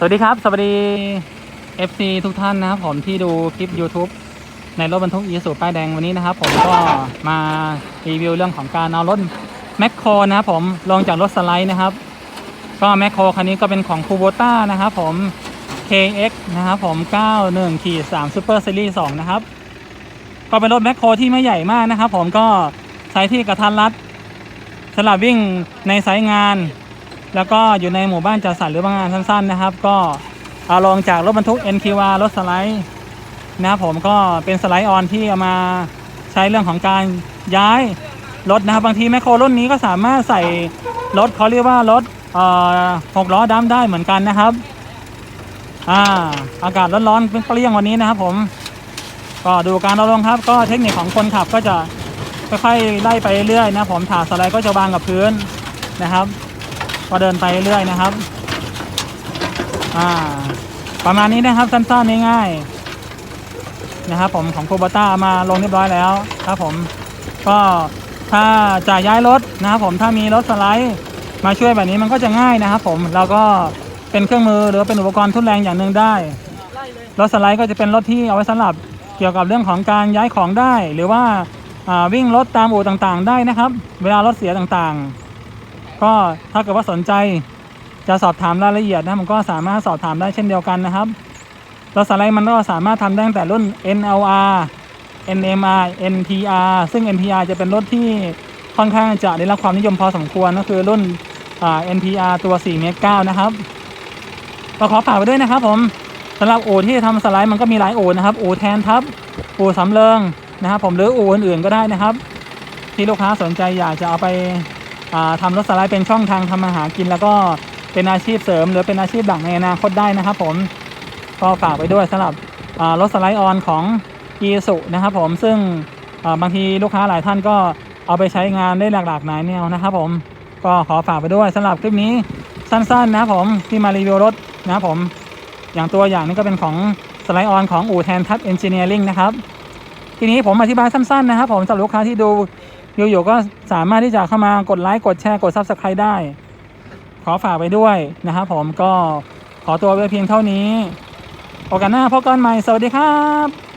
สวัสดีครับ สวัสดี FC ทุกท่านนะครับผมที่ดูคลิป YouTube ในรถบรรทุกอีสูป้ายแดงวันนี้นะครับ ผมก็มารีวิวเรื่องของการเอารถแมคโครนะครับผมลงจากรถสไลด์นะครับ ก็แมคโครคันนี้ก็เป็นของคูโบต้านะครับผม KX นะครับผม91ขีด3 Super Series 2นะครับ ก็เป็นรถแมคโครที่ไม่ใหญ่มากนะครับ ผมก็ใช้ที่กระทันรัดสำหรับวิ่งในไซต์งาน แล้วก็อยู่ในหมู่บ้านจัดสรรหรือบางงานสั้นๆนะครับ ก็เอาลงจากรถบรรทุก NQR รถสไลด์นะครับผมก็เป็นสไลด์ออนที่เอามาใช้เรื่องของการย้ายรถนะครับบางทีแมคโครรุ่นนี้ก็สามารถใส่รถเขาเรียกว่ารถเอ่อหกล้อดัมได้เหมือนกันนะครับอ่าอากาศร้อนๆเป็นเปรี้ยงวันนี้นะครับผมก็ดูการเอาลงครับ ก็เทคนิคของคนขับก็จะค่อยๆไล่ไปเรื่อยๆนะผมถาสไลด์ก็จะวางกับพื้นนะครับ ก็เดินไปเรื่อยนะครับ อ่า ประมาณนี้นะครับสั้นๆง่ายๆนะครับ ผมของโคูบต้ามาลงเรียบร้อยแล้วครับผมก็ถ้าจะย้ายรถนะครับผมถ้ามีรถสไลด์มาช่วยแบบนี้มันก็จะง่ายนะครับ ผมเราก็เป็นเครื่องมือหรือเป็นอุปกรณ์ทุนแรงอย่างหนึ่งได้ รถสไลด์ก็จะเป็นรถที่เอาไว้สำหรับเกี่ยวกับเรื่องของการย้ายของได้ หรือว่าอ่าวิ่งรถตามอู่ต่างๆ ได้นะครับ เวลารถเสียต่างๆ ก็ถ้าเกิดว่าสนใจจะสอบถามรายละเอียดนะมันก็สามารถสอบถามได้เช่นเดียวกันนะครับรถสไลด์มันก็สามารถทำได้ตั้งแต่รุ่น NLR NMR NPR ซึ่ง NPR จะเป็นรถที่ค่อนข้างจะได้รับความนิยมพอสมควรก็คือรุ่น NPR ตัว4เมตร9นะครับก็ขอฝากไปด้วยนะครับผมสำหรับโอที่ทำสไลด์มันก็มีหลายโอนะครับโอแทนทับโอสำเริงนะครับผมหรือโออื่นๆก็ได้นะครับ ที่ลูกค้าสนใจอยากจะเอาไป ทำรถสไลด์เป็นช่องทางทำมาหากิน แล้วก็เป็นอาชีพเสริม หรือเป็นอาชีพหลักในอนาคตได้นะครับผมก็ฝากไปด้วยสำหรับรถสไลด์ออนของอีสุนะครับผมซึ่งบางทีลูกค้าหลายท่านก็เอาไปใช้งานได้หลากหลากหลายแนวนะครับผมก็ขอฝากไปด้วยสำหรับคลิปนี้สั้นๆนะครับผมที่มารีวิวรถนะครับผมอย่างตัวอย่างนี้ก็เป็นของสไลด์ออนของอู่แทนทัพเอนจิเนียริงนะครับทีนี้ผมอธิบายสั้นๆนะครับผมสำหรับลูกค้าที่ดู โยโย่ก็สามารถที่จะเข้ามากดไลค์กดแชร์กดซับสไครต์ได้ ขอฝากไปด้วยนะครับผมก็ขอตัวไปเพียงเท่านี้ โอกาสหน้าพบกันใหม่ สวัสดีครับ